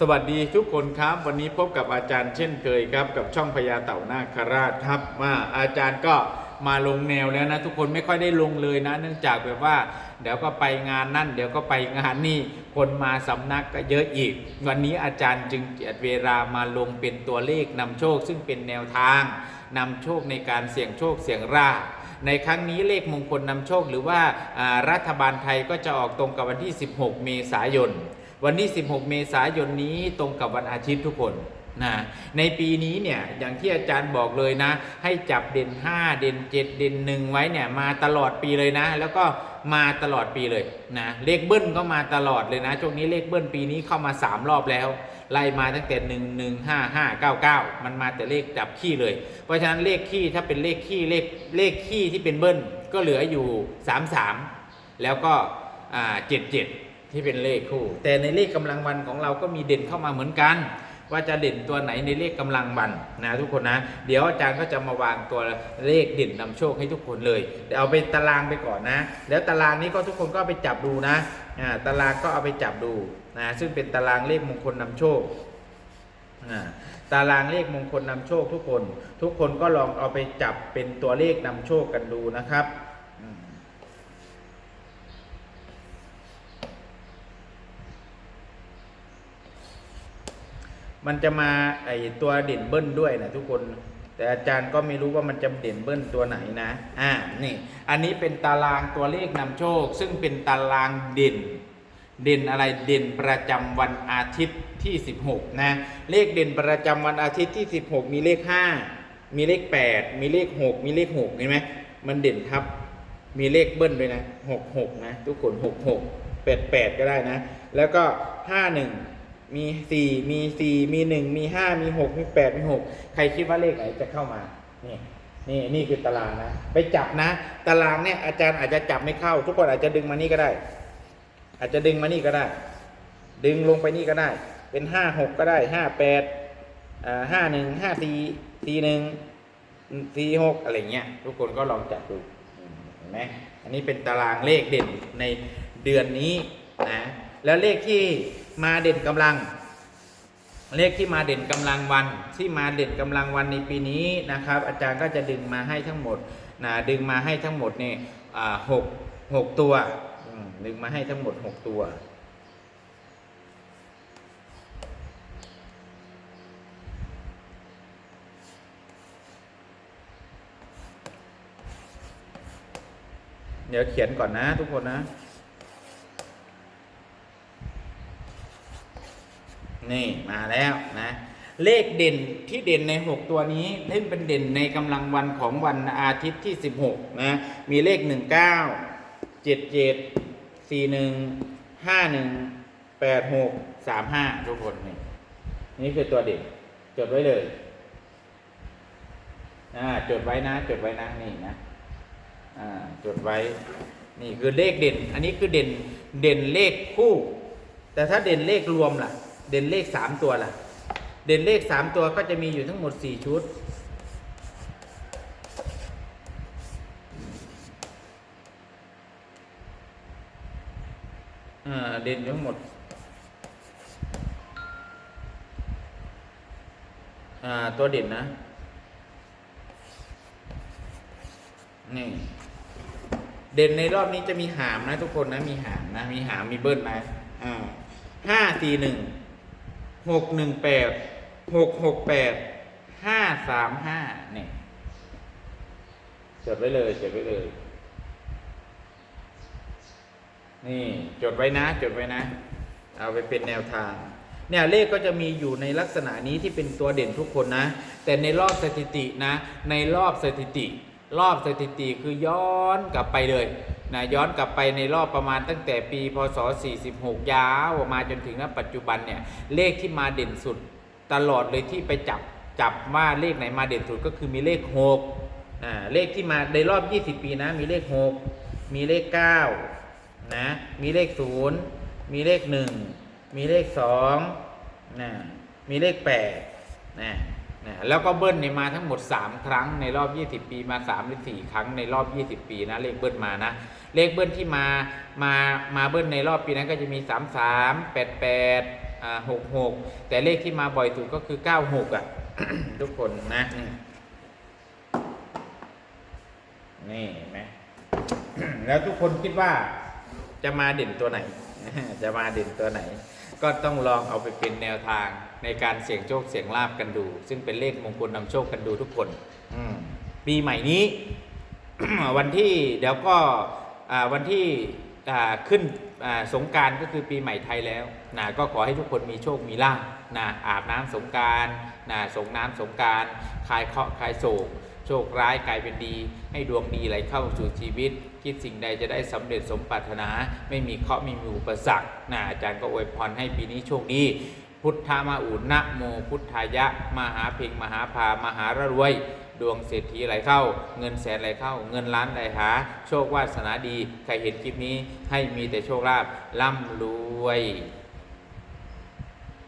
สวัสดีทุกคนครับ วันนี้พบกับอาจารย์เช่นเคยครับ กับช่องพญาเต่านาคราชครับว่าอาจารย์ก็มาลงแนวแล้วนะทุกคนไม่ค่อยได้ลงเลยนะ เนื่องจากแบบว่า เดี๋ยวก็ไปงานนั่น เดี๋ยวก็ไปงานนี่คนมาสำนักก็เยอะอีก วันนี้อาจารย์จึงจัดเวลามาลงเป็นตัวเลขนำโชค ซึ่งเป็นแนวทางนำโชคในการเสี่ยงโชคเสี่ยงราบในครั้งนี้เลขมงคลนำโชคหรือว่าอ่ารัฐบาลไทยก็จะออกตรงกับวันที่ 16 เมษายน วันที่ 16 เมษายนนี้ตรงกับวันอาทิตย์ทุกคนนะในปีนี้เนี่ยอย่างที่อาจารย์บอกเลยนะ ให้จับเด่น 5 เด่น 7 เด่น1ไว้เนี่ยมาตลอดปีเลยนะ แล้วก็มาตลอดปีเลยนะเลขเบิ้ลก็มาตลอดเลยนะช่วงนี้เลขเบิ้ลปีนี้เข้ามา 3 รอบแล้ว ไล่มาตั้งแต่ 1 1 5 5 9 9 มันมาแต่เลขจับขี้เลย เพราะฉะนั้นเลขขี้ถ้าเป็นเลขขี้เลขเลขขี้ที่เป็นเบิ้ลก็เหลืออยู่ 3 3 แล้วก็อ่า77 ที่เป็นเลขคู่ แต่ในเลขกำลังวันของเราก็มีเด่นเข้ามาเหมือนกัน ว่าจะเด่นตัวไหนในเลขกำลังวันนะทุกคนนะ เดี๋ยวอาจารย์ก็จะมาวางตัวเลขเด่นนำโชคให้ทุกคนเลยเดี๋ยวเอาไปตารางไปก่อนนะ แล้วตารางนี้ก็ทุกคนก็ไปจับดูนะอ่าตารางก็เอาไปจับดูนะซึ่งเป็นตารางเลขมงคลนำโชคอ่าตารางเลขมงคลนำโชคทุกคน ทุกคนก็ลองเอาไปจับเป็นตัวเลขนำโชคกันดูนะครับอืม มันจะมาไอตัวเด่นเบิ้ลด้วยนะทุกคน แต่อาจารย์ก็ไม่รู้ว่ามันจะเด่นเบิ้ลตัวไหนนะ อ่า นี่ อันนี้เป็นตารางตัวเลขนำโชค ซึ่งเป็นตารางเด่น เด่นอะไรเด่นประจำวันอาทิตย์ที่ 16 นะ เลขเด่นประจำวันอาทิตย์ที่ 16 มีเลข 5 มีเลข 8 มีเลข 6 มีเลข6เห็นไหมมันเด่นทับ มีเลขเบิ้ลด้วยนะ 66 นะ ทุกคน 66 88 ก็ได้นะ แล้วก็ 51 มีสี่มีสี่มีหนึ่งมีห้ามีหกมีแปดมีหกใครคิดว่าเลขไหนจะเข้ามานี่นี่นี่คือตารางนะ ไปจับนะ ตารางเนี่ยอาจารย์อาจจะจับไม่เข้า ทุกคนอาจจะดึงมานี่ก็ได้ อาจจะดึงมานี่ก็ได้ ดึงลงไปนี่ก็ได้ เป็นห้าหกก็ได้ห้าแปดอ่าห้าหนึ่งห้าสี่สี่หนึ่งสี่หกอะไรเงี้ยทุกคนก็ลองจับดูเห็นไหมอันนี้เป็นตารางเลขเด่นในเดือนนี้นะแล้วเลขที่ มาเด่นกำลัง เลขที่มาเด่นกำลังวัน ที่มาเด่นกำลังวันในปีนี้นะครับ อาจารย์ก็จะดึงมาให้ทั้งหมดนะดึงมาให้ทั้งหมดเนี่ยหกหกตัวดึงมาให้ทั้งหมดหกตัวเดี๋ยวเขียนก่อนนะทุกคนนะ นี่มาแล้วนะเลขเด่นที่เด่นใน 6 ตัวนี้เล่นเป็นเด่นในกำลังวันของวันอาทิตย์ที่ 16นะมีเลข 19 77 41 51 86 35 ทุกคนนี่นี่คือตัวเด่นจดไว้เลยอ่าจดไว้นะจดไว้นะนี่นะอ่าจดไว้ นี่คือเลขเด่น อันนี้คือเด่นเด่นเลขคู่ แต่ถ้าเด่นเลขรวมล่ะ เด่นเลขสามตัวล่ะ เด่นเลขสามตัวก็จะมีอยู่ทั้งหมดสี่ชุด อ่า เด่นทั้งหมด อ่า ตัวเด่นนะ นี่ เด่นในรอบนี้จะมีหามนะทุกคนนะ มีหามนะ มีหาม มีเบิ้ลนะ อ่าห้าสี่หนึ่ง หกหนึ่งแปดหกหกแปดห้าสามห้าเนี่ยจดไว้เลยจดไว้เลย นี่จดไว้นะ จดไว้นะ เอาไปเป็นแนวทางเนี่ยเลขก็จะมีอยู่ในลักษณะนี้ที่เป็นตัวเด่นทุกคนนะ แต่ในรอบสถิตินะ ในรอบสถิติ รอบสถิติคือย้อนกลับไปเลยนะย้อนกลับไปในรอบประมาณตั้งแต่ปี พศ 46 ยาวมาจนถึงณปัจจุบันเนี่ยเลขที่มาเด่นสุดตลอดเลยที่ไปจับจับว่าเลขไหนมาเด่นสุดก็คือมีเลข6อ่าเลขที่มาในรอบ 20 ปีนะมีเลข 6 มีเลข9นะมีเลข 0 มีเลข 1 มีเลข2นะมีเลข8นะ นะแล้วก็เบิ้ลเนี่ยมาทั้งหมด 3 ครั้งในรอบ 20 ปีมา3หรือ4ครั้งในรอบ 20 ปีนะเลขเบิ้ลมานะเลขเบิ้ลที่มามามาเบิ้ลในรอบปีนั้นก็จะมี 3 3 8 8อ่าหกหกแต่เลขที่มาบ่อยสุดก็คือเก้าหกอะ ทุกคนนะนี่นี่เห็นไหมแล้วทุกคนคิดว่าจะมาเด่นตัวไหน จะมาเด่นตัวไหน ก็ต้องลองเอาไปเป็นแนวทางในการเสี่ยงโชคเสี่ยงลาบกันดู ซึ่งเป็นเลขมงคลนำโชคกันดูทุกคนอืมปีใหม่นี้ วันที่เดี๋ยวก็อ่าวันที่อ่าขึ้นอ่าสงกรารก็คือปีใหม่ไทยแล้วนะก็ขอให้ทุกคนมีโชคมีลาภนะอาบน้ำสงกรารนะสงน้ำสงกรารคลายเคราะห์คลายโศก โชคร้ายกลายเป็นดี ให้ดวงดีไหลเข้าสู่ชีวิต คิดสิ่งใดจะได้สำเร็จสมปรารถนา ไม่มีเคราะห์ไม่มีอุปสรรคนะอาจารย์ก็อวยพรให้ปีนี้โชคดีพุทธามาอุนะโมพุทธายะ มหาเพ่งมหาพามหารรวย ดวงเศรษฐีไหลเข้า เงินแสนไหลเข้า เงินล้านไหลหา โชควาสนาดี ใครเห็นคลิปนี้ให้มีแต่โชคลาภร่ำรวย